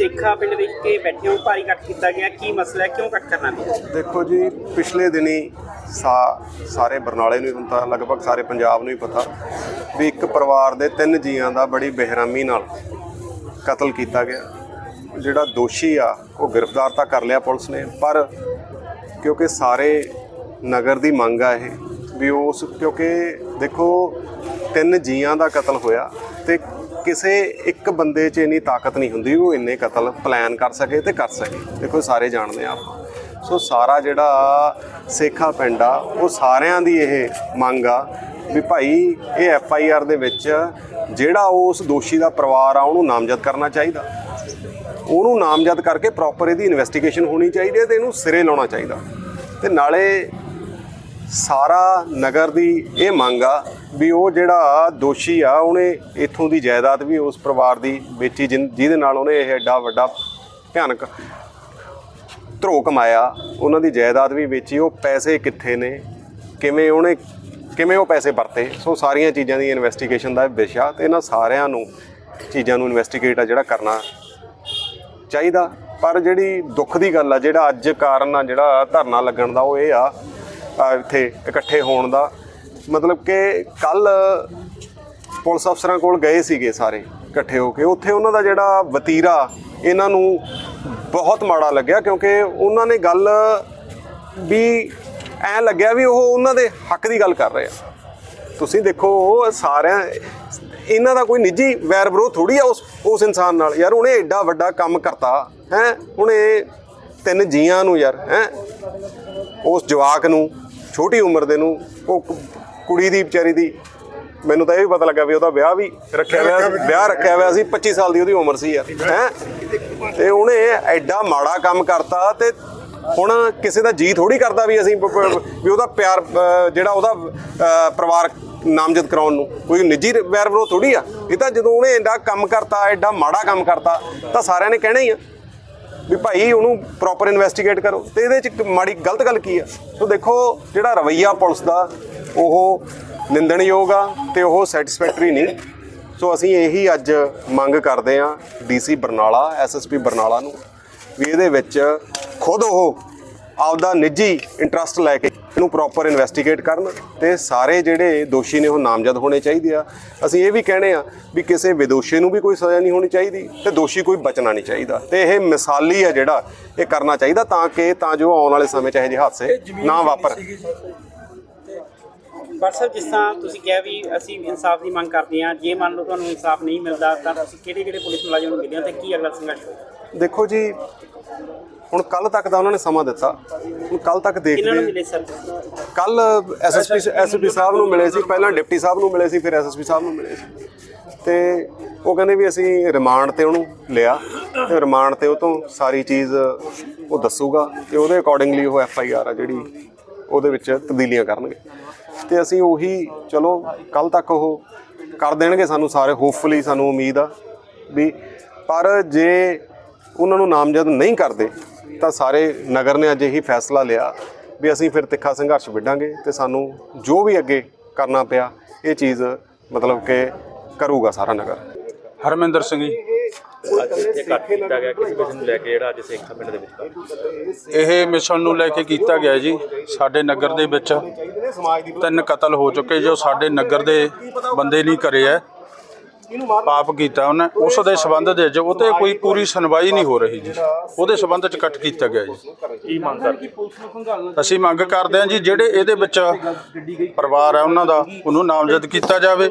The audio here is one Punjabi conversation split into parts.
ਸੇਖਾ ਪਿੰਡ ਵਿੱਚ ਬੈਠੇ ਹੋ, ਭਾਰੀ ਇਕੱਠ ਕੀਤਾ ਗਿਆ, ਕੀ ਮਸਲਾ ਹੈ, ਕਿਉਂ ਇਕੱਠ ਕਰਨਾ ਪਿਆ ਦੇਖੋ ਜੀ, ਪਿਛਲੇ ਦਿਨੀ ਸਾ, ਸਾਰੇ ਬਰਨਾਲੇ ਨੂੰ ਹੀ ਹੁਣ ਤਾਂ ਲਗਭਗ ਸਾਰੇ ਪੰਜਾਬ ਨੂੰ ਹੀ ਪਤਾ, ਵੀ ਇੱਕ ਪਰਿਵਾਰ ਦੇ ਤਿੰਨ ਜੀਆਂ ਦਾ ਬੜੀ ਬੇਰਹਿਮੀ ਨਾਲ ਕਤਲ ਕੀਤਾ ਗਿਆ। ਜਿਹੜਾ ਦੋਸ਼ੀ ਆ, ਉਹ ਗ੍ਰਿਫਤਾਰ ਤਾਂ ਕਰ ਲਿਆ ਪੁਲਿਸ ਨੇ, ਪਰ ਕਿਉਂਕਿ ਸਾਰੇ ਨਗਰ ਦੀ ਮੰਗ ਆ ਇਹ, ਵੀ ਉਸ, ਕਿਉਂਕਿ ਦੇਖੋ, ਤਿੰਨ ਜੀਆਂ ਦਾ ਕਤਲ ਹੋਇਆ ਤੇ ਕਿਸੇ ਇੱਕ ਬੰਦੇ 'ਚ ਇੰਨੀ ਤਾਕਤ ਨਹੀਂ ਹੁੰਦੀ, ਉਹ ਇੰਨੇ ਕਤਲ ਪਲਾਨ ਕਰ ਸਕੇ ਤੇ ਕਰ ਸਕੇ। ਦੇਖੋ ਸਾਰੇ ਜਾਣਦੇ ਆ ਆਪਾਂ। ਸੋ ਸਾਰਾ ਜਿਹੜਾ ਸੇਖਾ ਪਿੰਡ ਆ, ਉਹ ਸਾਰਿਆਂ ਦੀ ਇਹ ਮੰਗ ਆ ਵੀ ਭਾਈ, ਇਹ ਐਫ ਆਈ ਆਰ ਦੇ ਵਿੱਚ ਜਿਹੜਾ ਉਸ ਦੋਸ਼ੀ ਦਾ ਪਰਿਵਾਰ ਆ, ਉਹਨੂੰ ਨਾਮਜ਼ਦ ਕਰਨਾ ਚਾਹੀਦਾ। ਉਹਨੂੰ ਨਾਮਜ਼ਦ ਕਰਕੇ ਪ੍ਰੋਪਰ ਇਹਦੀ ਇਨਵੈਸਟੀਗੇਸ਼ਨ ਹੋਣੀ ਚਾਹੀਦੀ ਹੈ ਤੇ ਇਹਨੂੰ ਸਿਰੇ ਲਾਉਣਾ ਚਾਹੀਦਾ। ਤੇ ਨਾਲੇ ਸਾਰਾ ਨਗਰ ਦੀ ਇਹ ਮੰਗ ਆ ਵੀ ਉਹ ਜਿਹੜਾ ਦੋਸ਼ੀ ਆ, ਉਹਨੇ ਇਥੋਂ ਦੀ ਜਾਇਦਾਦ ਵੀ ਉਸ ਪਰਿਵਾਰ ਦੀ ਵੇਚੀ, ਜਿਨ- ਜਿਹਦੇ ਨਾਲ ਉਹਨੇ ਇਹ ਐਡਾ ਵੱਡਾ ਭਿਆਨਕ ਧਰੋ ਕਮਾਇਆ, ਉਹਨਾਂ ਦੀ ਜਾਇਦਾਦ ਵੀ ਵੇਚੀ, ਉਹ ਪੈਸੇ ਕਿੱਥੇ ਨੇ, ਕਿਵੇਂ ਉਹਨੇ, ਕਿਵੇਂ ਉਹ ਪੈਸੇ ਵਰਤੇ, ਸੋ ਸਾਰੀਆਂ ਚੀਜ਼ਾਂ ਦੀ ਇਨਵੈਸਟੀਗੇਸ਼ਨ ਦਾ ਵਿਸ਼ਾ ਤੇ ਇਹਨਾਂ ਸਾਰਿਆਂ ਨੂੰ, ਚੀਜ਼ਾਂ ਨੂੰ ਇਨਵੈਸਟੀਗੇਟ ਆ ਜਿਹੜਾ ਕਰਨਾ ਚਾਹੀਦਾ। ਪਰ ਜਿਹੜੀ ਦੁੱਖ ਦੀ ਗੱਲ ਆ, ਜਿਹੜਾ ਅੱਜ ਕਾਰਨ ਆ, ਜਿਹੜਾ ਧਰਨਾ ਲੱਗਣ ਦਾ, ਉਹ ਇਹ ਆ ਇੱਥੇ ਇਕੱਠੇ ਹੋਣ ਦਾ ਮਤਲਬ ਕਿ ਕੱਲ ਪੁਲਿਸ ਅਫਸਰਾਂ ਕੋਲ ਗਏ ਸੀਗੇ ਸਾਰੇ ਇਕੱਠੇ ਹੋ ਕੇ। ਉੱਥੇ ਉਹਨਾਂ ਦਾ ਜਿਹੜਾ ਵਤੀਰਾ, ਇਹਨਾਂ ਨੂੰ ਬਹੁਤ ਮਾੜਾ ਲੱਗਿਆ ਕਿਉਂਕਿ ਉਹਨਾਂ ਨੇ ਗੱਲ ਵੀ ਐ ਲੱਗਿਆ ਵੀ ਉਹ ਉਹਨਾਂ ਦੇ ਹੱਕ ਦੀ ਗੱਲ ਕਰ ਰਹੇ ਆ। ਤੁਸੀਂ ਦੇਖੋ ਸਾਰਿਆਂ ਇਹਨਾਂ ਦਾ ਕੋਈ ਨਿੱਜੀ ਵੈਰ ਵਿਰੋਧ ਥੋੜੀ ਆ ਉਸ ਉਸ ਇਨਸਾਨ ਨਾਲ। ਯਾਰ ਉਹਨੇ ਐਡਾ ਵੱਡਾ ਕੰਮ ਕਰਤਾ, ਹੈ? ਉਹਨੇ ਤਿੰਨ ਜੀਆਂ ਨੂੰ ਯਾਰ, ਹੈ? ਉਸ ਜਵਾਕ ਨੂੰ, ਛੋਟੀ ਉਮਰ ਦੇ ਨੂੰ, ਉਹ ਕੁੜੀ ਦੀ ਵਿਚਾਰੀ ਦੀ ਮੈਨੂੰ ਤਾਂ ਇਹ ਵੀ ਪਤਾ ਲੱਗਾ ਵੀ ਉਹਦਾ ਵਿਆਹ ਵੀ ਰੱਖਿਆ ਹੋਇਆ ਸੀ ਵਿਆਹ ਰੱਖਿਆ ਹੋਇਆ ਸੀ 25 ਸਾਲ ਦੀ ਉਹਦੀ ਉਮਰ ਸੀ ਯਾਰ ਹੈ? ਤੇ ਉਹਨੇ ਐਡਾ ਮਾੜਾ ਕੰਮ ਕਰਤਾ ਤੇ ਹੁਣ ਕਿਸੇ ਦਾ ਜੀ ਥੋੜੀ ਕਰਦਾ ਵੀ ਅਸੀਂ ਪ- ਪ- ਵੀ ਉਹਦਾ ਪਿਆਰ ਅ, ਜਿਹੜਾ ਉਹਦਾ ਅ, ਪਰਿਵਾਰ ਨਾਮਜ਼ਦ ਕਰਾਉਣ ਨੂੰ ਕੋਈ ਨਿੱਜੀ ਵੈਰ ਵਿਰੋਧ ਥੋੜੀ ਆ ਇਹ ਤਾਂ ਜਦੋਂ ਉਹਨੇ ਐਡਾ ਕੰਮ ਕਰਤਾ ਐਡਾ ਮਾੜਾ ਕੰਮ ਕਰਤਾ ਤਾਂ ਸਾਰਿਆਂ ਨੇ ਕਹਿਣਾ ਹੀ ਆ ਵੀ ਭਾਈ ਉਹਨੂੰ ਪ੍ਰੋਪਰ ਇਨਵੈਸਟੀਗੇਟ ਕਰੋ ਤੇ ਇਹਦੇ ਚ ਇੱਕ ਮਾੜੀ ਗਲਤ ਗੱਲ ਕੀ ਆ? ਸੋ ਦੇਖੋ ਜਿਹੜਾ ਰਵਈਆ ਪੁਲਿਸ ਦਾ ਉਹ ਨਿੰਦਣਯੋਗ ਆ ਤੇ ਉਹ ਸੈਟੀਸਫੈਕਟਰੀ ਨਹੀਂ। ਸੋ ਅਸੀਂ ਇਹੀ ਅੱਜ ਮੰਗ ਕਰਦੇ ਆ ਡੀਸੀ ਬਰਨਾਲਾ ਐਸਐਸਪੀ ਬਰਨਾਲਾ ਨੂੰ ਵੀ ਇਹਦੇ ਵਿੱਚ ਖੁਦ ਉਹ ਆਪਦਾ ਨਿੱਜੀ ਇੰਟਰਸਟ ਲੈ ਕੇ ਇਹਨੂੰ ਪ੍ਰੋਪਰ ਇਨਵੈਸਟੀਗੇਟ ਕਰਨ ਤੇ ਸਾਰੇ ਜਿਹੜੇ ਦੋਸ਼ੀ ਨੇ ਉਹ ਨਾਮਜ਼ਦ ਹੋਣੇ ਚਾਹੀਦੇ ਆ। ਅਸੀਂ ਇਹ ਵੀ ਕਹਿੰਦੇ ਆ ਵੀ ਕਿਸੇ ਵਿਦੋਸ਼ੀ ਨੂੰ ਵੀ ਕੋਈ ਸਜ਼ਾ ਨਹੀਂ ਹੋਣੀ ਚਾਹੀਦੀ ਤੇ ਦੋਸ਼ੀ ਕੋਈ ਬਚਣਾ ਨਹੀਂ ਚਾਹੀਦਾ। ਤੇ ਇਹ ਮਿਸਾਲੀ ਆ ਜਿਹੜਾ ਇਹ ਕਰਨਾ ਚਾਹੀਦਾ ਤਾਂ ਕਿ ਤਾਂ ਜੋ ਆਉਣ ਵਾਲੇ ਸਮੇਂ 'ਚ ਇਹੋ ਜਿਹੇ ਹਾਦਸੇ ਨਾ ਵਾਪਰ। ਸਾਹਿਬ ਜਿਸ ਤਰ੍ਹਾਂ ਤੁਸੀਂ ਕਿਹਾ ਵੀ ਅਸੀਂ ਇਨਸਾਫ ਦੀ ਮੰਗ ਕਰਦੇ ਹਾਂ ਜੇ ਮੰਨ ਲਓ ਤੁਹਾਨੂੰ ਇਨਸਾਫ ਨਹੀਂ ਮਿਲਦਾ ਤਾਂ ਤੁਸੀਂ ਕਿਹੜੇ ਕਿਹੜੇ ਪੁਲਿਸ ਮੁਲਾਜ਼ਮ ਨੂੰ ਮਿਲਿਆ ਤੇ ਕੀ ਅਗਲਾ ਸੰਘਰਸ਼ ਹੋਏਗਾ? ਦੇਖੋ ਜੀ ਹੁਣ ਕੱਲ ਤੱਕ ਦਾ ਉਹਨਾਂ ਨੇ ਸਮਾਂ ਦਿੱਤਾ। ਹੁਣ ਕੱਲ ਤੱਕ ਦੇਖਦੇ ਕੱਲ ਐਸਐਸਪੀ ਐਸਪੀ ਸਾਹਿਬ ਨੂੰ ਮਿਲੇ ਸੀ ਪਹਿਲਾਂ ਡਿਪਟੀ ਸਾਹਿਬ ਨੂੰ ਮਿਲੇ ਸੀ ਫਿਰ ਐਸਐਸਪੀ ਸਾਹਿਬ ਨੂੰ ਮਿਲੇ ਸੀ। ਤੇ ਉਹ ਕਹਿੰਦੇ ਵੀ ਅਸੀਂ ਰਿਮਾਂਡ ਤੇ ਉਹਨੂੰ ਲਿਆ ਤੇ ਰਿਮਾਂਡ ਤੇ ਉਹ ਤੋਂ ਸਾਰੀ ਚੀਜ਼ ਉਹ ਦੱਸੂਗਾ ਤੇ ਉਹਦੇ ਅਕੋਰਡਿੰਗਲੀ ਉਹ ਐਫ ਆਈ ਆਰ ਆ ਜਿਹੜੀ ਉਹਦੇ ਵਿੱਚ ਤਬਦੀਲੀਆਂ ਕਰਨਗੇ। ਤੇ ਅਸੀਂ ਉਹੀ, ਚਲੋ ਕੱਲ ਤੱਕ ਉਹ ਕਰ ਦੇਣਗੇ ਸਾਨੂੰ ਸਾਰੇ। ਹੋਪਫੁਲੀ ਸਾਨੂੰ ਉਮੀਦ ਆ ਵੀ ਪਰ ਜੇ ਉਹਨਾਂ ਨੂੰ ਨਾਮਜ਼ਦ ਨਹੀਂ ਕਰਦੇ, ਤਾਂ ਸਾਰੇ ਨਗਰ ਨੇ ਅੱਜ ਇਹੀ ਫੈਸਲਾ ਲਿਆ ਵੀ ਅਸੀਂ ਫਿਰ ਤਿੱਖਾ ਸੰਘਰਸ਼ ਵਿੱਢਾਂਗੇ ਤੇ ਸਾਨੂੰ ਜੋ ਵੀ ਅੱਗੇ ਕਰਨਾ ਪਿਆ, ਇਹ ਚੀਜ਼ ਮਤਲਬ ਕਿ ਕਰੂਗਾ ਸਾਰਾ ਨਗਰ। ਹਰਮਿੰਦਰ ਸਿੰਘ ਜੀ। ਇਹ ਮਿਸ਼ਨ ਨੂੰ ਲੈ ਕੇ ਕੀਤਾ ਗਿਆ ਜੀ, ਸਾਡੇ ਨਗਰ ਦੇ ਵਿੱਚ ਤਿੰਨ ਕਤਲ ਹੋ ਚੁੱਕੇ ਜੋ ਸਾਡੇ ਨਗਰ ਦੇ ਬੰਦੇ ਨਹੀਂ ਕਰੇ ਐ। ਪਾਪ ਕੀਤਾ ਉਹਨੇ ਉਸ ਦੇ ਸਬੰਧ ਦੇ ਵਿੱਚ ਉਹ ਤੇ ਕੋਈ ਪੂਰੀ ਸੁਣਵਾਈ ਨਹੀਂ ਹੋ ਰਹੀ ਜੀ। ਉਹਦੇ ਸਬੰਧ ਚ ਇਕੱਠ ਕੀਤਾ ਗਿਆ ਜੀ। ਕੀ ਮੰਗ ਕਰਦੇ? ਅਸੀਂ ਮੰਗ ਕਰਦੇ ਹਾਂ ਜੀ ਜਿਹੜੇ ਇਹਦੇ ਵਿੱਚ ਪਰਿਵਾਰ ਹੈ ਉਹਨਾਂ ਦਾ ਉਹਨੂੰ ਨਾਮਜ਼ਦ ਕੀਤਾ ਜਾਵੇ।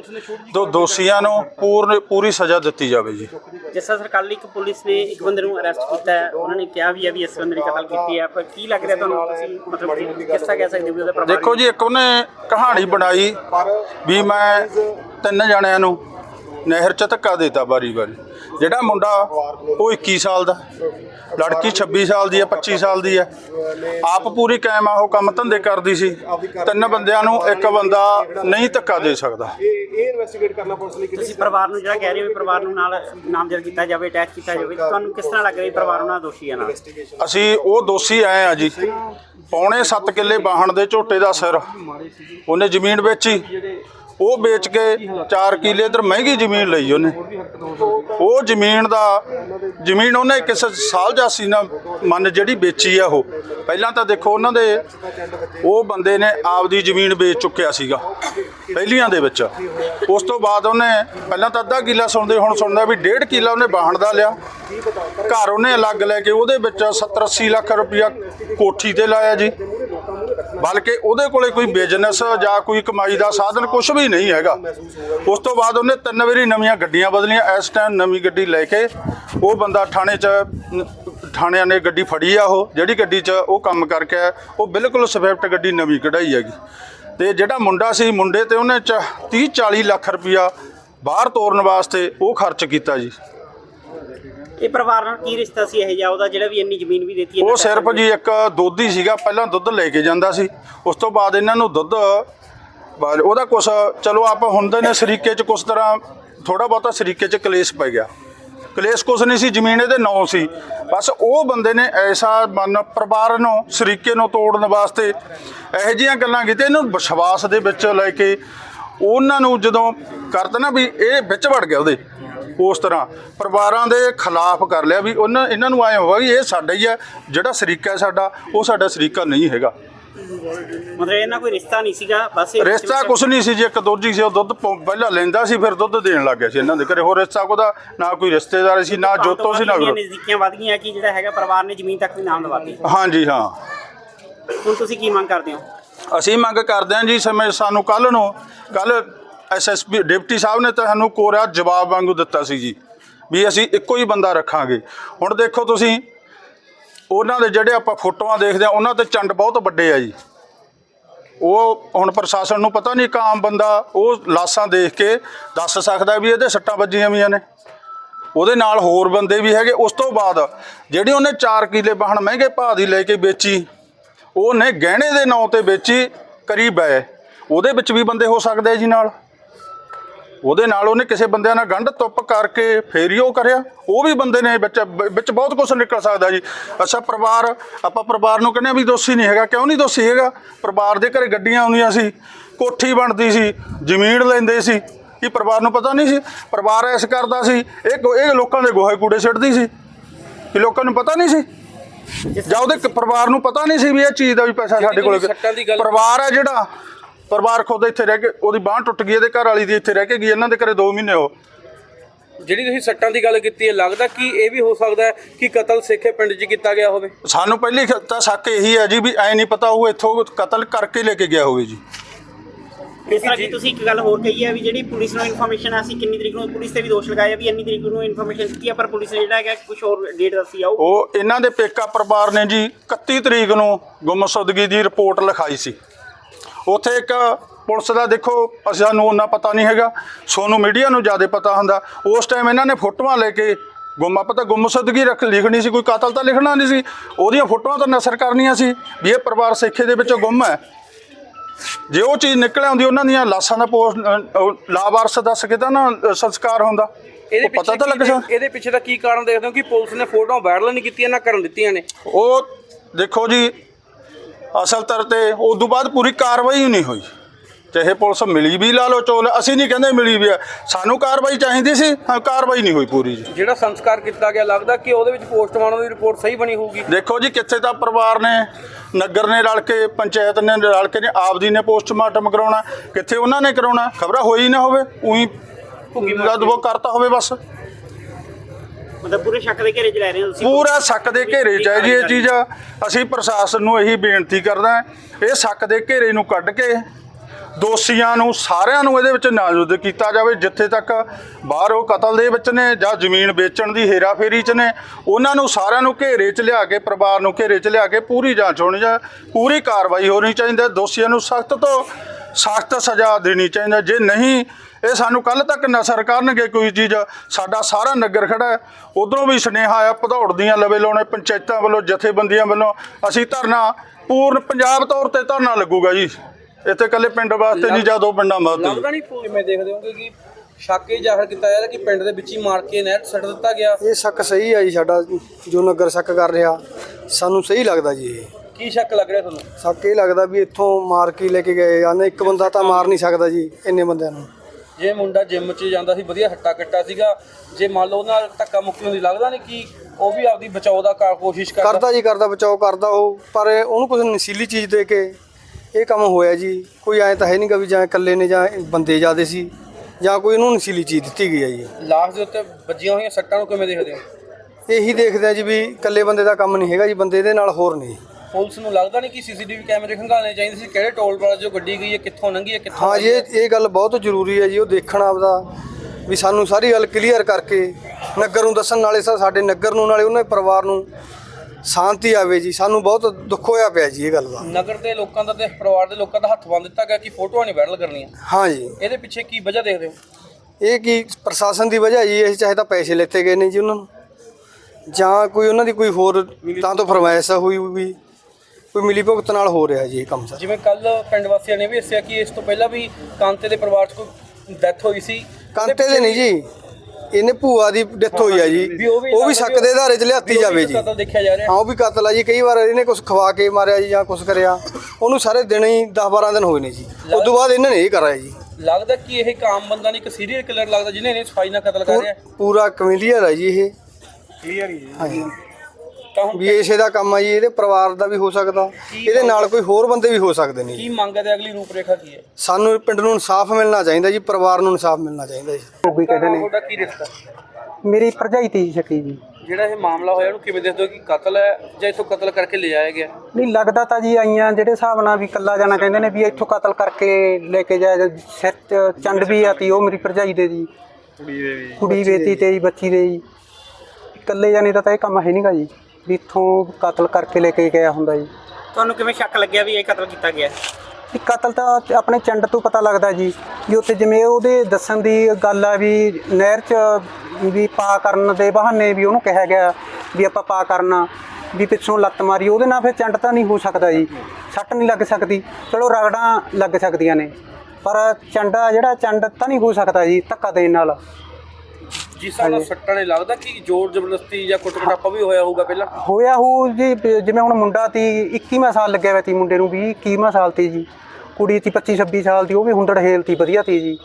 ਦੋ ਦੋਸ਼ੀਆਂ ਨੂੰ ਪੂਰਨ ਪੂਰੀ ਸਜ਼ਾ ਦਿੱਤੀ ਜਾਵੇ ਜੀ। ਜਿਸ ਤਰ੍ਹਾਂ ਇੱਕ ਪੁਲਿਸ ਨੇ ਇੱਕ ਬੰਦੇ ਨੂੰ ਅਰੈਸਟ ਕੀਤਾ ਹੈ ਉਹਨਾਂ ਨੇ ਕਿਹਾ ਵੀ ਹੈ ਵੀ ਇਸ ਬੰਦੇ ਨੇ ਕਤਲ ਕੀਤੀ ਹੈ। ਪਰ ਕੀ ਲੱਗ ਰਿਹਾ ਤੁਹਾਨੂੰ? ਤੁਸੀਂ ਮਤਲਬ ਕਿ ਕਿਸ ਤਰ੍ਹਾਂ ਕਹਿ ਸਕਦੇ ਹੋ ਉਹਦਾ ਦੇਖੋ ਜੀ ਇੱਕ ਉਹਨੇ ਕਹਾਣੀ ਬਣਾਈ ਵੀ ਮੈਂ ਤਿੰਨ ਜਣਿਆਂ ਨੂੰ ਨਹਿਰ ਚ ਧੱਕਾ ਦਿੱਤਾ ਵਾਰੀ ਵਾਰੀ। ਜਿਹੜਾ ਮੁੰਡਾ ਉਹ 21 ਸਾਲ ਦਾ ਲੜਕੀ 26 ਸਾਲ ਦੀ ਹੈ 25 ਸਾਲ ਦੀ ਹੈ। ਆਪ ਪੂਰੀ ਕਾਇਮ ਆ ਉਹ ਕੰਮ ਧੰਦੇ ਕਰਦੀ ਸੀ। ਤਿੰਨ ਬੰਦਿਆਂ ਨੂੰ ਇੱਕ ਬੰਦਾ ਨਹੀਂ ਧੱਕਾ ਦੇ ਸਕਦਾ। ਇਹ ਇਹ ਇਨਵੈਸਟੀਗੇਟ ਕਰਨਾ ਪੁਲਿਸ ਲਈ ਤੁਸੀਂ ਪਰਿਵਾਰ ਨੂੰ ਜਿਹੜਾ ਕਹਿ ਰਹੇ ਹੋ ਵੀ ਪਰਿਵਾਰ ਨੂੰ ਨਾਲ ਨਾਮਜ਼ਦ ਕੀਤਾ ਜਾਵੇ ਅਟੈਚ ਕੀਤਾ ਜਾਵੇ ਤੁਹਾਨੂੰ ਕਿਸ ਤਰ੍ਹਾਂ ਲੱਗ ਰਿਹਾ ਵੀ ਪਰਿਵਾਰ ਉਹਨਾਂ ਦਾ ਦੋਸ਼ੀ ਹੈ ਨਾਲ? ਅਸੀਂ ਉਹ ਦੋਸ਼ੀ ਆਏ ਆ ਜੀ। ਪੌਣੇ 7 ਕਿੱਲੇ ਬਾਹਣ ਦੇ ਝੋਟੇ ਦਾ ਸਿਰ ਉਹਨੇ ਜ਼ਮੀਨ ਵੇਚੀ। ਉਹ ਵੇਚ ਕੇ 4 ਕਿੱਲੇ ਇਧਰ ਮਹਿੰਗੀ ਜ਼ਮੀਨ ਲਈ ਉਹਨੇ। ਉਹ ਜ਼ਮੀਨ ਦਾ, ਜ਼ਮੀਨ ਉਹਨੇ ਕਿਸੇ ਸਾਲ ਜਾਸੀ ਨਾ, ਮਨ ਜਿਹੜੀ ਵੇਚੀ ਆ ਉਹ। ਪਹਿਲਾਂ ਤਾਂ ਦੇਖੋ ਉਹਨਾਂ ਦੇ, ਉਹ ਬੰਦੇ ਨੇ ਆਪਦੀ ਜ਼ਮੀਨ ਵੇਚ ਚੁੱਕਿਆ ਸੀਗਾ, ਪਹਿਲੀਆਂ ਦੇ ਵਿੱਚ। ਉਸ ਤੋਂ ਬਾਅਦ ਉਹਨੇ, ਪਹਿਲਾਂ ਤਾਂ ਅੱਧਾ ਕਿੱਲਾ ਸੁਣਦੇ, ਹੁਣ ਸੁਣਦਾ ਵੀ ਡੇਢ ਕਿੱਲਾ ਉਹਨੇ ਬਾਹਣ ਦਾ ਲਿਆ। ਘਰ ਉਹਨੇ ਅਲੱਗ ਲੈ ਕੇ ਉਹਦੇ ਵਿੱਚ 70 80 ਲੱਖ ਰੁਪਇਆ ਕੋਠੀ ਤੇ ਲਾਇਆ ਜੀ। ਬਲਕਿ ਉਹਦੇ ਕੋਲੇ ਕੋਈ ਬਿਜ਼ਨਸ ਜਾਂ ਕੋਈ ਕਮਾਈ ਦਾ ਸਾਧਨ ਕੁਝ ਵੀ ਨਹੀਂ ਹੈਗਾ। ਉਸ ਤੋਂ ਬਾਅਦ ਉਹਨੇ ਤਿੰਨ ਵਾਰੀ ਨਵੀਆਂ ਗੱਡੀਆਂ ਬਦਲੀਆਂ। ਇਸ ਟਾਈਮ ਨਵੀਂ ਗੱਡੀ ਲੈ ਕੇ ਉਹ ਬੰਦਾ ਥਾਣੇ 'ਚ, ਥਾਣਿਆਂ ਨੇ ਗੱਡੀ ਫੜੀ ਆ ਉਹ। ਜਿਹੜੀ ਗੱਡੀ 'ਚ ਉਹ ਕੰਮ ਕਰਕੇ ਉਹ ਬਿਲਕੁਲ ਸਵਿਫਟ ਗੱਡੀ ਨਵੀਂ ਕਢਾਈ ਹੈਗੀ। ਤੇ ਜਿਹੜਾ ਮੁੰਡਾ ਸੀ, ਮੁੰਡੇ ਤੇ ਉਹਨੇ 30 40 ਲੱਖ ਰੁਪਇਆ ਬਾਹਰ ਤੋਰਨ ਵਾਸਤੇ ਉਹ ਖਰਚ ਕੀਤਾ ਜੀ। ਇਹ ਪਰਿਵਾਰ ਨਾਲ ਕੀ ਰਿਸ਼ਤਾ ਸੀ ਇਹ ਜਿਹਾ? ਉਹਦਾ ਜਿਹੜਾ ਵੀ ਇੰਨੀ ਜ਼ਮੀਨ ਵੀ ਦਿੱਤੀ ਉਹ ਸਿਰਫ ਜੀ ਇੱਕ ਦੁੱਧ ਹੀ ਸੀਗਾ ਪਹਿਲਾਂ ਦੁੱਧ ਲੈ ਕੇ ਜਾਂਦਾ ਸੀ। ਉਸ ਤੋਂ ਬਾਅਦ ਇਹਨਾਂ ਨੂੰ ਦੁੱਧ ਬਾ- ਉਹਦਾ ਕੁਛ ਚਲੋ ਆਪਾਂ ਹੁੰਦੇ ਨੇ ਸਰੀਕੇ 'ਚ ਕੁਛ ਤਰ੍ਹਾਂ ਥੋੜਾ ਬਹੁਤਾ ਸਰੀਕੇ 'ਚ ਕਲੇਸ਼ ਪੈ ਗਿਆ। ਕਲੇਸ਼ ਕੁਛ ਨਹੀਂ ਸੀ ਜ਼ਮੀਨ ਇਹਦੇ ਨਾਂ ਸੀ। ਬਸ ਉਹ ਬੰਦੇ ਨੇ ਐਸਾ ਮਨ ਪਰਿਵਾਰ ਨੂੰ ਸਰੀਕੇ ਨੂੰ ਤੋੜਨ ਵਾਸਤੇ ਇਹੋ ਜਿਹੀਆਂ ਗੱਲਾਂ ਕੀਤੀਆਂ ਇਹਨੂੰ ਵਿਸ਼ਵਾਸ ਦੇ ਵਿੱਚ ਲੈ ਕੇ ਉਹਨਾਂ ਨੂੰ ਜਦੋਂ ਕਰਤਾ ਨਾ ਵੀ ਇਹ ਵਿੱਚ ਵੜ ਗਿਆ ਉਹਦੇ। ਉਸ ਤਰ੍ਹਾਂ ਪਰਿਵਾਰਾਂ ਦੇ ਖਿਲਾਫ ਕਰ ਲਿਆ ਵੀ ਉਹਨਾਂ ਇਹਨਾਂ ਨੂੰ ਆਏ ਹੋਵਾ ਵੀ ਇਹ ਸਾਡਾ ਹੀ ਹੈ ਜਿਹੜਾ ਸਰੀਕਾ ਹੈ ਸਾਡਾ ਉਹ ਸਾਡਾ ਸਰੀਕਾ ਨਹੀਂ ਹੈਗਾ। ਮਤਲਬ ਇਹਨਾਂ ਕੋਈ ਰਿਸ਼ਤਾ ਨਹੀਂ ਸੀਗਾ ਬਸ ਇਹ ਰਿਸ਼ਤਾ ਕੁਛ ਨਹੀਂ ਸੀ ਜੀ ਇੱਕ ਦੋਜੀ ਸੀ ਉਹ ਦੁੱਧ ਪ- ਪਹਿਲਾਂ ਲੈਂਦਾ ਸੀ ਫਿਰ ਦੁੱਧ ਦੇਣ ਲੱਗ ਗਿਆ ਸੀ ਇਹਨਾਂ ਦੇ ਘਰੇ। ਹੋਰ ਰਿਸ਼ਤਾ ਕੋਦਾ ਨਾ ਕੋਈ ਰਿਸ਼ਤੇਦਾਰ ਸੀ ਨਾ ਜੋਤੋ ਸੀ ਨਾ ਇੰਨੀਆਂ ਕੋਈ- ਨਜ਼ਦੀਕੀਆਂ ਵੱਧ ਗਈਆਂ ਕਿ ਜਿਹੜਾ ਹੈਗਾ ਪਰਿਵਾਰ ਨੇ ਜ਼ਮੀਨ ਤੱਕ ਵੀ ਨਾਮ ਦਵਾਤੀ? ਹਾਂਜੀ ਹਾਂ। ਹੁਣ ਤੁਸੀਂ ਕੀ ਮੰਗ ਕਰਦੇ ਹੋ? ਅਸੀਂ ਮੰਗ ਕਰਦੇ ਹਾਂ ਜੀ ਸਮੇਂ ਸਾਨੂੰ ਕੱਲ ਨੂੰ ਕੱਲ ਐਸਐਸਪੀ ਡਿਪਟੀ ਸਾਹਿਬ ਨੇ ਤਾਂ ਸਾਨੂੰ ਕੋਰਾ ਜਵਾਬ ਵਾਂਗੂ ਦਿੱਤਾ ਸੀ ਜੀ, ਵੀ ਅਸੀਂ ਇੱਕੋ ਹੀ ਬੰਦਾ ਰੱਖਾਂਗੇ। ਹੁਣ ਦੇਖੋ ਤੁਸੀਂ, ਉਹਨਾਂ ਦੇ ਜਿਹੜੇ ਆਪਾਂ ਫੋਟੋਆਂ ਦੇਖਦੇ ਆ ਉਹਨਾਂ ਤੇ ਚੰਡ ਬਹੁਤ ਵੱਡੇ ਆ ਜੀ। ਉਹ ਹੁਣ ਪ੍ਰਸ਼ਾਸਨ ਨੂੰ ਪਤਾ ਨਹੀਂ ਇੱਕ ਆਮ ਬੰਦਾ, ਉਹ ਲਾਸਾਂ ਦੇਖ ਕੇ ਦੱਸ ਸਕਦਾ ਵੀ ਇਹਦੇ ਸੱਟਾਂ ਵੱਜੀਆਂ ਵੀਆਂ ਨੇ। ਉਹਦੇ ਨਾਲ ਹੋਰ ਬੰਦੇ ਵੀ ਹੈਗੇ। ਉਸ ਤੋਂ ਬਾਅਦ ਜਿਹੜੀ ਉਹਨੇ 4 ਕਿੱਲੇ ਬਾਹਣ ਮਹਿੰਗੇ ਭਾਅ ਦੀ ਲੈ ਕੇ ਵੇਚੀ ਉਹਨੇ ਗਹਿਣੇ ਦੇ ਨਾਂ ਤੇ ਵੇਚੀ, ਕਰੀਬ ਹੈ। ਉਹਦੇ ਵਿੱਚ ਵੀ ਬੰਦੇ ਹੋ ਸਕਦੇ ਜੀ ਨਾਲ। ਉਹਦੇ ਨਾਲ ਉਹਨੇ ਕਿਸੇ ਬੰਦਿਆਂ ਨਾਲ ਗੰਢ ਤੁੱਪ ਕਰਕੇ ਫੇਰ ਹੀ ਉਹ ਕਰਿਆ। ਉਹ ਵੀ ਬੰਦੇ ਨੇ ਵਿੱਚ ਵਿੱਚ ਬਹੁਤ ਕੁਝ ਨਿਕਲ ਸਕਦਾ ਜੀ। ਅੱਛਾ ਪਰਿਵਾਰ ਆਪਾਂ ਪਰਿਵਾਰ ਨੂੰ ਕਹਿੰਦੇ ਵੀ ਦੋਸ਼ੀ ਨਹੀਂ ਹੈਗਾ। ਕਿਉਂ ਨਹੀਂ ਦੋਸ਼ੀ ਹੈਗਾ? ਪਰਿਵਾਰ ਦੇ ਘਰੇ ਗੱਡੀਆਂ ਆਉਂਦੀਆਂ ਸੀ ਕੋਠੀ ਬਣਦੀ ਸੀ ਜ਼ਮੀਨ ਲੈਂਦੇ ਸੀ। ਕੀ ਪਰਿਵਾਰ ਨੂੰ ਪਤਾ ਨਹੀਂ ਸੀ? ਪਰਿਵਾਰ ਐਸ ਕਰਦਾ ਸੀ ਇਹ ਇਹ ਲੋਕਾਂ ਦੇ ਗੋਹੇ ਕੂੜੇ ਸਿੱਟਦੀ ਸੀ। ਕਿ ਲੋਕਾਂ ਨੂੰ ਪਤਾ ਨਹੀਂ ਸੀ? ਜਾਂ ਉਹਦੇ ਪਰਿਵਾਰ ਨੂੰ ਪਤਾ ਨਹੀਂ ਸੀ ਵੀ ਇਹ ਚੀਜ਼ ਦਾ ਵੀ ਪੈਸਾ ਸਾਡੇ ਕੋਲ ਪਰਿਵਾਰ ਹੈ ਜਿਹੜਾ ਪਰਿਵਾਰ ਖੁਦ ਇੱਥੇ ਰਹਿ ਕੇ ਉਹਦੀ ਬਾਂਹ ਟੁੱਟ ਗਈ ਇਹਦੇ ਘਰ ਵਾਲੀ ਦੀ ਇੱਥੇ ਰਹਿ ਕੇ ਗਈ ਇਹਨਾਂ ਦੇ ਘਰੇ 2 ਮਹੀਨੇ ਹੋ ਜਿਹੜੀ ਤੁਸੀਂ ਸੱਟਾਂ ਦੀ ਗੱਲ ਕੀਤੀ ਹੈ ਲੱਗਦਾ ਕਿ ਇਹ ਵੀ ਹੋ ਸਕਦਾ ਹੈ ਕਿ ਕਤਲ ਸੇਖੇ ਪਿੰਡ 'ਚ ਕੀਤਾ ਗਿਆ ਹੋਵੇ? ਸਾਨੂੰ ਪਹਿਲੀ ਤਾਂ ਸ਼ੱਕ ਇਹੀ ਹੈ ਜੀ ਵੀ ਐ ਨਹੀਂ ਪਤਾ ਉਹ ਇੱਥੋਂ ਕਤਲ ਕਰਕੇ ਲੈ ਕੇ ਗਿਆ ਹੋਵੇ ਜੀ। ਇਸ ਤਰ੍ਹਾਂ ਕਿ ਤੁਸੀਂ ਇੱਕ ਗੱਲ ਹੋਰ ਕਹੀ ਹੈ ਵੀ ਜਿਹੜੀ ਪੁਲਿਸ ਨੂੰ ਇਨਫੋਰਮੇਸ਼ਨ ਆ ਸੀ ਕਿੰਨੀ ਤਰੀਕ ਨੂੰ ਪੁਲਿਸ ਤੇ ਵੀ ਦੋਸ਼ ਲਗਾਇਆ ਵੀ ਇੰਨੀ ਤਰੀਕ ਨੂੰ ਇਨਫੋਰਮੇਸ਼ਨ ਦਿੱਤੀ ਹੈ ਪਰ ਪੁਲਿਸ ਨੇ ਜਿਹੜਾ ਹੈਗਾ ਕੁਝ ਹੋਰ ਡੇਟ ਦੱਸੀ ਆ ਉਹ? ਉਹ ਇਹਨਾਂ ਦੇ ਪੇਕਾ ਪਰਿਵਾਰ ਨੇ ਜੀ 31 ਤਰੀਕ ਨੂੰ ਗੁੰਮਸ਼ੁਦਗੀ ਦੀ ਰਿਪੋਰਟ ਲਿਖਾਈ ਸੀ। ਉੱਥੇ ਇੱਕ ਪੁਲਿਸ ਦਾ ਦੇਖੋ ਅਸੀਂ ਸਾਨੂੰ ਉਹਨਾਂ ਪਤਾ ਨਹੀਂ ਹੈਗਾ ਸੋਨੂੰ ਮੀਡੀਆ ਨੂੰ ਜ਼ਿਆਦਾ ਪਤਾ ਹੁੰਦਾ। ਉਸ ਟਾਈਮ ਇਹਨਾਂ ਨੇ ਫੋਟੋਆਂ ਲੈ ਕੇ ਗੁੰਮਾ ਪਤਾ ਗੁੰਮਸ਼ੁਦਗੀ ਰੱਖ ਲਿਖਣੀ ਸੀ ਕੋਈ ਕਾਤਲ ਤਾਂ ਲਿਖਣਾ ਨਹੀਂ ਸੀ। ਉਹਦੀਆਂ ਫੋਟੋਆਂ ਤਾਂ ਨਸਰ ਕਰਨੀਆਂ ਸੀ ਵੀ ਇਹ ਪਰਿਵਾਰ ਸਿੱਖੇ ਦੇ ਵਿੱਚੋਂ ਗੁੰਮ ਹੈ। ਜੇ ਉਹ ਚੀਜ਼ ਨਿਕਲ ਆਉਂਦੀ ਉਹਨਾਂ ਦੀਆਂ ਲਾਸ਼ਾਂ ਦਾ ਪੋਸਟ ਲਾਵਾਰਸ ਦੱਸ ਕੇ ਤਾਂ ਨਾ ਸੰਸਕਾਰ ਹੁੰਦਾ। ਇਹਦੇ ਪਤਾ ਤਾਂ ਲੱਗ ਸਕਦਾ ਇਹਦੇ ਪਿੱਛੇ ਦਾ ਕੀ ਕਾਰਨ ਦੇਖਦੇ ਹੋ ਕਿ ਪੁਲਿਸ ਨੇ ਫੋਟੋਆਂ ਵਾਇਰਲ ਨਹੀਂ ਕੀਤੀਆਂ ਨਾ ਕਰਨ ਦਿੱਤੀਆਂ ਨੇ? ਉਹ ਦੇਖੋ ਜੀ ਅਸਲ ਤਰ ਤੇ ਉਸ ਤੋਂ ਬਾਅਦ ਪੂਰੀ ਕਾਰਵਾਈ ਹੀ ਨਹੀਂ ਹੋਈ। ਚਾਹੇ ਪੁਲਿਸ ਮਿਲੀ ਵੀ ਲਾ ਲਓ ਚੋਲ ਅਸੀਂ ਨਹੀਂ ਕਹਿੰਦੇ ਮਿਲੀ ਵੀ ਆ। ਸਾਨੂੰ ਕਾਰਵਾਈ ਚਾਹੀਦੀ ਸੀ ਹਾਂ ਕਾਰਵਾਈ ਨਹੀਂ ਹੋਈ ਪੂਰੀ ਜੀ। ਜਿਹੜਾ ਸੰਸਕਾਰ ਕੀਤਾ ਗਿਆ ਲੱਗਦਾ ਕਿ ਉਹਦੇ ਵਿੱਚ ਪੋਸਟਮਾਰਟਮ ਦੀ ਰਿਪੋਰਟ ਸਹੀ ਬਣੀ ਹੋਊਗੀ। ਦੇਖੋ ਜੀ ਕਿੱਥੇ ਤਾਂ ਪਰਿਵਾਰ ਨੇ ਨਗਰ ਨੇ ਰਲ ਕੇ ਪੰਚਾਇਤ ਨੇ ਰਲ ਕੇ ਨੇ ਆਪਦੀ ਨੇ ਪੋਸਟਮਾਰਟਮ ਕਰਾਉਣਾ ਕਿੱਥੇ ਉਹਨਾਂ ਨੇ ਕਰਾਉਣਾ ਖਬਰਾਂ ਹੋਈ ਨਾ ਹੋਵੇ ਉਹੀ ਉਹ ਕਰਤਾ ਹੋਵੇ ਬਸ। ਮਤਲਬ ਪੂਰੇ ਸ਼ੱਕ ਦੇ ਘੇਰੇ 'ਚ ਲੈ ਰਹੇ ਹੋ ਤੁਸੀਂ? ਪੂਰਾ ਸ਼ੱਕ ਦੇ ਘੇਰੇ 'ਚ ਹੈ ਜੀ ਇਹ ਚੀਜ਼। ਅਸੀਂ ਪ੍ਰਸ਼ਾਸਨ ਨੂੰ ਇਹੀ ਬੇਨਤੀ ਕਰਦਾ ਇਹ ਸ਼ੱਕ ਦੇ ਘੇਰੇ ਨੂੰ ਕੱਢ ਕੇ ਦੋਸ਼ੀਆਂ ਨੂੰ ਸਾਰਿਆਂ ਨੂੰ ਇਹਦੇ ਵਿੱਚ ਨਾਮਜ਼ਦ ਕੀਤਾ ਜਾਵੇ ਜਿੱਥੇ ਤੱਕ ਬਾਹਰ ਉਹ ਕਤਲ ਦੇ ਵਿੱਚ ਨੇ ਜਾਂ ਜ਼ਮੀਨ ਵੇਚਣ ਦੀ ਹੇਰਾਫੇਰੀ 'ਚ ਨੇ ਉਹਨਾਂ ਨੂੰ ਸਾਰਿਆਂ ਨੂੰ ਘੇਰੇ 'ਚ ਲਿਆ ਕੇ ਪਰਿਵਾਰ ਨੂੰ ਘੇਰੇ 'ਚ ਲਿਆ ਕੇ ਪੂਰੀ ਜਾਂਚ ਹੋਣੀ ਜਾਂ ਪੂਰੀ ਕਾਰਵਾਈ ਹੋਣੀ ਚਾਹੀਦੀ ਹੈ। ਦੋਸ਼ੀਆਂ ਨੂੰ ਸਖਤ ਤੋਂ ਸਖਤ ਸਜ਼ਾ ਦੇਣੀ ਚਾਹੀਦੀ ਹੈ। ਜੇ ਨਹੀਂ ਇਹ ਸਾਨੂੰ ਕੱਲ ਤੱਕ ਨਸਰ ਕਰਨਗੇ ਕੋਈ ਚੀਜ਼। ਸਾਡਾ ਸਾਰਾ ਨਗਰ ਖੜਾ ਹੈ। ਉਧਰੋਂ ਵੀ ਸੁਨੇਹਾ ਆਇਆ ਭਦੌੜ ਦੀਆਂ ਲਵੇ ਲਾਉਣੇ ਪੰਚਾਇਤਾਂ ਵੱਲੋਂ ਜਥੇਬੰਦੀਆਂ ਵੱਲੋਂ। ਅਸੀਂ ਧਰਨਾ ਪੂਰਨ ਪੰਜਾਬ ਤੌਰ ਤੇ ਧਰਨਾ ਲੱਗੂਗਾ ਜੀ। ਇੱਥੇ ਕੱਲੇ ਪਿੰਡ ਵਾਸਤੇ ਨਹੀਂ ਜਾਂ ਦੋ ਪਿੰਡਾਂ ਵਾਸਤੇ। ਲੱਗਦਾ ਨਹੀਂ ਕਿਵੇਂ ਦੇਖਦੇ ਹੋਗੇ ਕਿ ਸ਼ੱਕ ਇਹ ਜ਼ਾਹਰ ਕੀਤਾ ਜਾ ਰਿਹਾ ਕਿ ਪਿੰਡ ਦੇ ਵਿੱਚ ਹੀ ਮਾਰ ਕੇ ਨਹਿਰ ਸੱਟ ਦਿੱਤਾ ਗਿਆ। ਇਹ ਸ਼ੱਕ ਸਹੀ ਹੈ ਜੀ ਸਾਡਾ ਜੋ ਨਗਰ ਸ਼ੱਕ ਕਰ ਰਿਹਾ ਸਾਨੂੰ ਸਹੀ ਲੱਗਦਾ ਜੀ ਇਹ। ਕੀ ਸ਼ੱਕ ਲੱਗ ਰਿਹਾ ਤੁਹਾਨੂੰ? ਸੱਕ ਇਹ ਲੱਗਦਾ ਵੀ ਇੱਥੋਂ ਮਾਰ ਕੇ ਲੈ ਕੇ ਗਏ ਆ ਇੱਕ ਬੰਦਾ ਤਾਂ ਮਾਰ ਨਹੀਂ ਸਕਦਾ ਜੀ ਇੰਨੇ ਬੰਦਿਆਂ ਨੂੰ। ਜੇ ਮੁੰਡਾ ਜਿਮ 'ਚ ਜਾਂਦਾ ਸੀ ਵਧੀਆ ਹੱਟਾ ਕੱਟਾ ਸੀਗਾ ਜੇ ਮੰਨ ਲਓ ਉਹਨਾਂ ਨਾਲ ਧੱਕਾ ਮੁੱਕੀ ਹੁੰਦੀ ਲੱਗਦਾ ਨਹੀਂ ਕਿ ਉਹ ਵੀ ਆਪਦੀ ਬਚਾਓ ਦਾ ਕਾ- ਕੋਸ਼ਿਸ਼ ਕਰਦਾ। ਕਰਦਾ ਜੀ ਕਰਦਾ ਬਚਾਓ ਕਰਦਾ ਉਹ ਪਰ ਉਹਨੂੰ ਕੁਝ ਨਸ਼ੀਲੀ ਚੀਜ਼ ਦੇ ਕੇ ਇਹ ਕੰਮ ਹੋਇਆ ਜੀ। ਕੋਈ ਐਂ ਤਾਂ ਹੈ ਨਹੀਂਗਾ ਵੀ ਜਾਂ ਇਕੱਲੇ ਨੇ ਜਾਂ ਬੰਦੇ ਜ਼ਿਆਦੇ ਸੀ ਜਾਂ ਕੋਈ ਉਹਨੂੰ ਨਸ਼ੀਲੀ ਚੀਜ਼ ਦਿੱਤੀ ਗਈ ਹੈ ਜੀ। ਲਾਸ਼ ਦੇ ਉੱਤੇ ਵੱਜੀਆਂ ਹੋਈਆਂ ਸੱਟਾਂ ਨੂੰ ਕਿਵੇਂ ਦੇਖਦੇ ਹੋ? ਇਹੀ ਦੇਖਦੇ ਆ ਜੀ ਵੀ ਇਕੱਲੇ ਬੰਦੇ ਦਾ ਕੰਮ ਨਹੀਂ ਹੈਗਾ ਜੀ ਬੰਦੇ ਇਹਦੇ ਨਾਲ ਹੋਰ ਨੇ ਪੁਲਿਸ ਨੂੰ ਲੱਗਦਾ ਨਹੀਂ ਕਿ ਸੀਸੀਟੀਵੀ ਕੈਮਰੇ ਖੰਗਾਲਣੇ ਚਾਹੀਦੇ ਸੀ? ਕਿਹੜੇ ਟੋਲ ਪਲਾਜ਼ਾ 'ਚੋਂ ਗੱਡੀ ਗਈ ਹੈ? ਕਿੱਥੋਂ ਲੰਘੀ ਹੈ? ਕਿੱਥੋਂ ਹਾਂ ਜੀ ਇਹ ਇਹ ਗੱਲ ਬਹੁਤ ਜ਼ਰੂਰੀ ਹੈ ਜੀ ਉਹ ਦੇਖਣਾ ਆਪਦਾ ਵੀ ਸਾਨੂੰ ਸਾਰੀ ਗੱਲ ਕਲੀਅਰ ਕਰਕੇ ਨਗਰ ਨੂੰ ਦੱਸਣ ਨਾਲੇ ਸਾ- ਸਾਡੇ ਨਗਰ ਨੂੰ ਨਾਲੇ ਉਹਨਾਂ ਦੇ ਪਰਿਵਾਰ ਨੂੰ ਸ਼ਾਂਤੀ ਆਵੇ ਜੀ। ਸਾਨੂੰ ਬਹੁਤ ਦੁੱਖ ਹੋਇਆ ਪਿਆ ਜੀ ਇਹ ਗੱਲ ਦਾ। ਨਗਰ ਦੇ ਲੋਕਾਂ ਦਾ ਤੇ ਪਰਿਵਾਰ ਦੇ ਲੋਕਾਂ ਦਾ ਹੱਥ ਬੰਨ ਦਿੱਤਾ ਗਿਆ ਕਿ ਫੋਟੋਆਂ ਨਹੀਂ ਵਾਇਰਲ ਕਰਨੀਆਂ। ਹਾਂ ਜੀ। ਇਹਦੇ ਪਿੱਛੇ ਕੀ ਵਜ੍ਹਾ ਦੇਖਦੇ ਹੋ? ਇਹ ਕੀ ਪ੍ਰਸ਼ਾਸਨ ਦੀ ਵਜ੍ਹਾ ਜੀ ਇਹ ਚਾਹੇ ਤਾਂ ਪੈਸੇ ਲੈਤੇ ਗਏ ਨੇ ਜੀ ਉਹਨਾਂ ਨੂੰ। ਜਾਂ ਕੋਈ ਉਹਨਾਂ ਦੀ ਕੋਈ ਹੋਰ ਤਾਂ ਤੋਂ ਫਰਮਾਇਸ਼ ਹੋਈ ਵੀ ਕੋਈ ਮਿਲੀ ਭੁਗਤ ਨਾਲ ਹੋ ਰਿਹਾ ਜੀ ਇਹ ਕੰਮ ਸਰ। ਜਿਵੇਂ ਕੱਲ ਪਿੰਡ ਵਾਸੀਆਂ ਨੇ ਵੀ ਦੱਸਿਆ ਕਿ ਇਸ ਤੋਂ ਪਹਿਲਾਂ ਵੀ ਕਾਂਤੇ ਦੇ ਪਰਿਵਾਰ 'ਚ ਕੋਈ ਡੈਥ ਹੋਈ ਸੀ। ਕਾਂਤੇ ਦੇ ਨਹੀਂ ਜੀ। ਇਹਨੇ ਭੂਆ ਦੀ ਡੈਥ ਹੋਈ ਆ ਜੀ। ਉਹ ਵੀ ਸ਼ੱਕ ਦੇ ਆਧਾਰੇ 'ਚ ਲਿਆਤੀ ਜਾਵੇ ਜੀ। ਕਤਲ ਦੇਖਿਆ ਜਾ ਰਿਹਾ। ਹਾਂ ਉਹ ਵੀ ਕਤਲ ਆ ਜੀ। ਕਈ ਵਾਰ ਇਹਨੇ ਕੁਝ ਖਵਾ ਕੇ ਮਾਰਿਆ ਜੀ ਜਾਂ ਕੁਝ ਕਰਿਆ। ਉਹਨੂੰ ਸਾਰੇ ਦਿਨ ਹੀ 10 12 ਦਿਨ ਹੋਏ ਨੇ ਜੀ। ਉਸ ਤੋਂ ਬਾਅਦ ਇਹਨਾਂ ਨੇ ਇਹ ਕਰਾਇਆ ਜੀ। ਲੱਗਦਾ ਕਿ ਇਹ ਇੱਕ ਆਮ ਬੰਦਾ ਨਹੀਂ ਇੱਕ ਸੀਰੀਅਲ ਕਿਲਰ ਲੱਗਦਾ ਜਿਹਨੇ ਇਹਨੇ ਸਫ਼ਾਈ ਨਾਲ ਕਤਲ ਕਰ ਰਿਹਾ ਹੈ। ਪੂਰਾ ਕਮੇਲੀਅਰ ਹੈ ਜੀ ਇਹ। ਹਾਂਜੀ। ਤਾਂ ਹੁਣ ਵੀ ਇਸੇ ਦਾ ਕੰਮ ਆ ਜੀ ਇਹਦੇ ਪਰਿਵਾਰ ਦਾ ਵੀ ਹੋ ਸਕਦਾ। ਇਹਦੇ ਨਾਲ ਕੋਈ ਹੋਰ ਬੰਦੇ ਵੀ ਹੋ ਸਕਦੇ ਨੇ ਜੀ। ਕੀ ਮੰਗ ਹੈ ਤੇ ਅਗਲੀ ਰੂਪਰੇਖਾ ਕੀ ਹੈ? ਸਾਨੂੰ ਪਿੰਡ ਨੂੰ ਇਨਸਾਫ ਮਿਲਣਾ ਚਾਹੀਦਾ ਜੀ ਪਰਿਵਾਰ ਨੂੰ ਇਨਸਾਫ ਮਿਲਣਾ ਚਾਹੀਦਾ ਜੀ। ਵੀ ਕਹਿੰਦੇ ਨੇ। ਤੁਹਾਡਾ ਕੀ ਰਿਸ਼ਤਾ? ਮੇਰੀ ਭਰਜਾਈ ਤੀ ਸ਼ੱਕੀ ਜੀ। ਜਿਹੜਾ ਇਹ ਮਾਮਲਾ ਹੋਇਆ ਉਹਨੂੰ ਕਿਵੇਂ ਦੇਖਦੇ ਹੋ ਕਿ ਕਤਲ ਹੈ ਜਾਂ ਇਥੋਂ ਕਤਲ ਕਰਕੇ ਲੈ ਆਇਆ ਗਿਆ? ਨਹੀਂ ਲੱਗਦਾ ਤਾਂ ਜੀ ਆਈਆਂ ਜਿਹੜੇ ਹਿਸਾਬ ਨਾਲ ਵੀ ਕੱਲਾ ਜਾਣਾ ਕਹਿੰਦੇ ਨੇ ਵੀ ਇੱਥੋਂ ਕਤਲ ਕਰਕੇ ਲੈ ਕੇ ਜਾਇਆ ਜਾ- ਸਿਰ 'ਚ ਚੰਡ ਵੀ ਆਤੀ ਉਹ ਮੇਰੀ ਭਰਜਾਈ ਦੇ ਜੀ। ਕੁੜੀ ਦੇ ਵੀ। ਕੁੜੀ ਵੇਤੀ ਤੇ ਜੀ। ਬੱਚੀ ਦੇ ਜੀ। ਇਕੱਲੇ ਜਾਣੇ ਦਾ ਤਾਂ ਇਹ ਕੰਮ ਹੈ ਨਹੀਂਗਾ ਜੀ। ਵੀ ਇੱਥੋਂ ਕਤਲ ਕਰਕੇ ਲੈ ਕੇ ਗਿਆ ਹੁੰਦਾ ਜੀ। ਤੁਹਾਨੂੰ ਕਿਵੇਂ ਸ਼ੱਕ ਲੱਗਿਆ ਵੀ ਇਹ ਕਤਲ ਕੀਤਾ ਗਿਆ? ਇਹ ਕਤਲ ਤਾਂ ਆਪਣੇ ਚੰਡ ਤੋਂ ਪਤਾ ਲੱਗਦਾ ਜੀ ਵੀ ਉੱਥੇ ਜਿਵੇਂ ਉਹਦੇ ਦੱਸਣ ਦੀ ਗੱਲ ਆ ਵੀ ਨਹਿਰ 'ਚ ਵੀ ਪਾ ਕਰਨ ਦੇ ਬਹਾਨੇ ਵੀ ਉਹਨੂੰ ਕਿਹਾ ਗਿਆ ਵੀ ਆਪਾਂ ਪਾ ਕਰਨਾ ਵੀ ਪਿੱਛੋਂ ਲੱਤ ਮਾਰੀ ਉਹਦੇ ਨਾਲ ਫਿਰ ਚੰਡ ਤਾਂ ਨਹੀਂ ਹੋ ਸਕਦਾ ਜੀ ਸੱਟ ਨਹੀਂ ਲੱਗ ਸਕਦੀ। ਚਲੋ ਰਗੜਾਂ ਲੱਗ ਸਕਦੀਆਂ ਨੇ ਪਰ ਚੰਡਾ ਜਿਹੜਾ ਚੰਡ ਤਾਂ ਨਹੀਂ ਹੋ ਸਕਦਾ ਜੀ ਧੱਕਾ ਦੇਣ ਨਾਲ। ਜਿਸ ਨਾਲ ਸੱਟਾਂ ਨੇ ਲੱਗਦਾ ਕਿ ਜ਼ੋਰ ਜ਼ਬਰਦਸਤੀ ਜਾਂ ਕੁੱਟ ਕਟਾਪਾ ਵੀ ਹੋਇਆ ਹੋਊਗਾ ਪਹਿਲਾਂ? ਹੋਇਆ ਹੋ ਜੀ ਜਿਵੇਂ ਹੁਣ ਮੁੰਡਾ ਤੀ 21ਵਾਂ ਸਾਲ ਲੱਗਿਆ ਹੋਇਆ ਤੀ ਮੁੰਡੇ ਨੂੰ ਵੀ 21ਵਾਂ ਸਾਲ ਤੀ ਜੀ। ਕੁੜੀ ਤੀ 25 26 ਸਾਲ ਦੀ ਉਹ ਵੀ ਹੁੰਦੜ ਹੇਲ ਤੀ ਵਧੀਆ ਤੀ ਜੀ।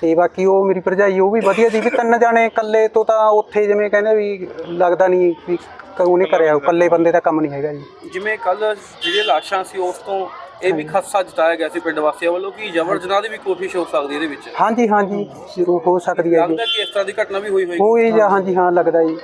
ਤੇ ਬਾਕੀ ਉਹ ਮੇਰੀ ਭਰਜਾਈ ਉਹ ਵੀ ਵਧੀਆ ਸੀ ਵੀ ਤਿੰਨ ਜਾਣੇ ਇਕੱਲੇ ਤੋਂ ਤਾਂ ਉੱਥੇ ਜਿਵੇਂ ਕਹਿੰਦੇ ਵੀ ਲੱਗਦਾ ਨਹੀਂ ਵੀ ਉਹਨੇ ਕਰਿਆ ਇਕੱਲੇ ਬੰਦੇ ਦਾ ਕੰਮ ਨਹੀਂ ਹੈਗਾ ਜੀ। ਜਿਵੇਂ ਕੱਲ ਜਿਹੜੀਆਂ ਲਾਸ਼ਾਂ ਸੀ ਉਸ ਤੋਂ ਇਹ ਵੀ ਖਦਸ਼ਾ ਜਤਾਇਆ ਗਿਆ ਸੀ ਪਿੰਡ ਵਾਸੀਆਂ ਵੱਲੋਂ ਕਿ ਜਬਰ ਜਨਾਹ ਦੀ ਵੀ ਕੋਸ਼ਿਸ਼ ਹੋ ਸਕਦੀ ਇਹਦੇ ਵਿੱਚ। ਹਾਂਜੀ ਹਾਂਜੀ ਜ਼ਰੂਰ ਹੋ ਸਕਦੀ ਹੈ ਜੀ। ਲੱਗਦਾ ਕਿ ਇਸ ਤਰ੍ਹਾਂ ਦੀ ਘਟਨਾ ਵੀ ਹੋਈ ਹੋਈ ਹੋਈ ਜਾਂ ਹਾਂਜੀ ਹਾਂ ਲੱਗਦਾ ਜੀ।